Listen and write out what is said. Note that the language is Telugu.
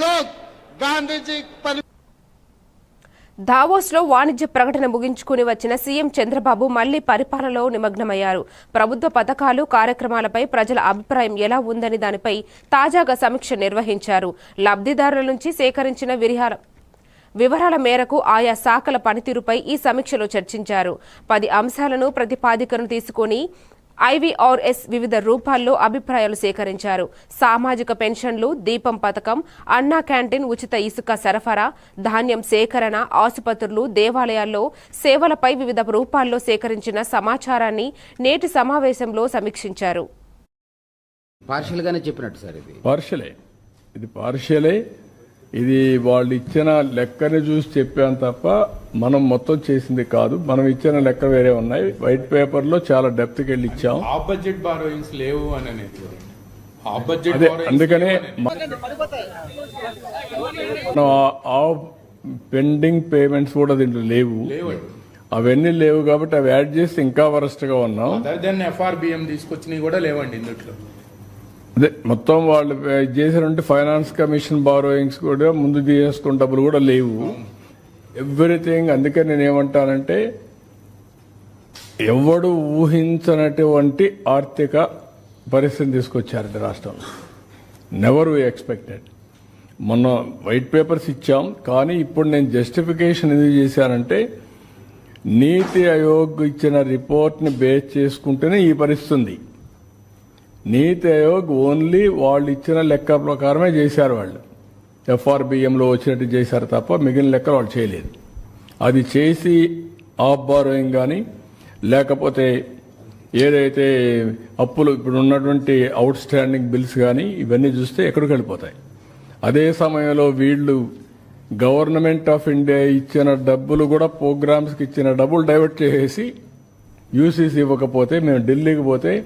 लोग गांधी जी पर దావోస్ లో వాణిజ్య ప్రకటన ముగించుకుని వచ్చిన సీఎం చంద్రబాబు మళ్లీ పరిపాలనలో నిమగ్నమయ్యారు ప్రభుత్వ పథకాలు కార్యక్రమాలపై ప్రజల అభిప్రాయం ఎలా ఉందని దానిపై తాజాగా సమీక్ష నిర్వహించారు లబ్ధిదారుల నుంచి సేకరించిన విరిహార వివరాల మేరకు ఆయా శాఖల పనితీరుపై ఈ సమీక్షలో చర్చించారు పది అంశాలను ప్రతిపాదికను తీసుకుని ఐవీఆర్ఎస్ వివిధ రూపాల్లో అభిప్రాయాలు సేకరించారు. సామాజిక పెన్షన్లు దీపం పథకం అన్నా క్యాంటీన్ ఉచిత ఇసుక సరఫరా ధాన్యం సేకరణ ఆసుపత్రులు దేవాలయాల్లో సేవలపై వివిధ రూపాల్లో సేకరించిన సమాచారాన్ని నేటి సమావేశంలో సమీక్షించారు. పార్షియల్ గానే చెప్పినట్టు సార్ ఇది. పార్షలే ఇది పార్షలే ఇది వాళ్ళు ఇచ్చిన లెక్కని చూసి చెప్పాం తప్ప మనం మొత్తం చేసింది కాదు. మనం ఇచ్చిన లెక్క వేరే ఉన్నాయి. వైట్ పేపర్లో చాలా డెప్త్కి వెళ్ళి ఇచ్చాం. ఆ బడ్జెట్ బారోయింగ్స్ లేవు అని అదే అందుకనే పెండింగ్ పేమెంట్స్ కూడా. దీంట్లో లేవు. అవన్నీ లేవు కాబట్టి అవి యాడ్ చేసి ఇంకా వరస్ట్గా ఉన్నాం అదర్ దెన్ ఎఫ్ఆర్బిఎం తీసుకొచ్చినవి కూడా లేవండి ఇందుట్లో. అదే మొత్తం వాళ్ళు చేసినటువంటి ఫైనాన్స్ కమిషన్ బారోయింగ్స్ కూడా ముందు తీసుకున్న డబ్బులు కూడా లేవు. ఎవ్రీథింగ్ అందుకే నేను ఏమంటానంటే ఎవడు ఊహించనటువంటి ఆర్థిక పరిస్థితిని తీసుకొచ్చారండి రాష్ట్రంలో. నెవర్ వీ ఎక్స్పెక్టెడ్ మొన్న వైట్ పేపర్స్ ఇచ్చాం కానీ ఇప్పుడు నేను జస్టిఫికేషన్ ఎందుకు చేశానంటే నీతి ఆయోగ్ ఇచ్చిన రిపోర్ట్ని బేస్ చేసుకుంటేనే ఈ పరిస్థితి ఉంది. నీతి ఆయోగ్ ఓన్లీ వాళ్ళు ఇచ్చిన లెక్క ప్రకారమే చేశారు వాళ్ళు. ఎఫ్ఆర్బిఎంలో వచ్చినట్టు చేశారు తప్ప మిగిలిన లెక్కలు వాళ్ళు చేయలేదు. అది చేసి ఆఫ్ బారోయింగ్ కానీ లేకపోతే ఏదైతే అప్పులు ఇప్పుడు ఉన్నటువంటి అవుట్ స్టాండింగ్ బిల్స్ కానీ ఇవన్నీ చూస్తే ఎక్కడికి వెళ్ళిపోతాయి. అదే సమయంలో వీళ్ళు గవర్నమెంట్ ఆఫ్ ఇండియా ఇచ్చిన డబ్బులు కూడా ప్రోగ్రామ్స్కి ఇచ్చిన డబ్బులు డైవర్ట్ చేసేసి యూసీసీ ఇవ్వకపోతే మేము ఢిల్లీకి పోతే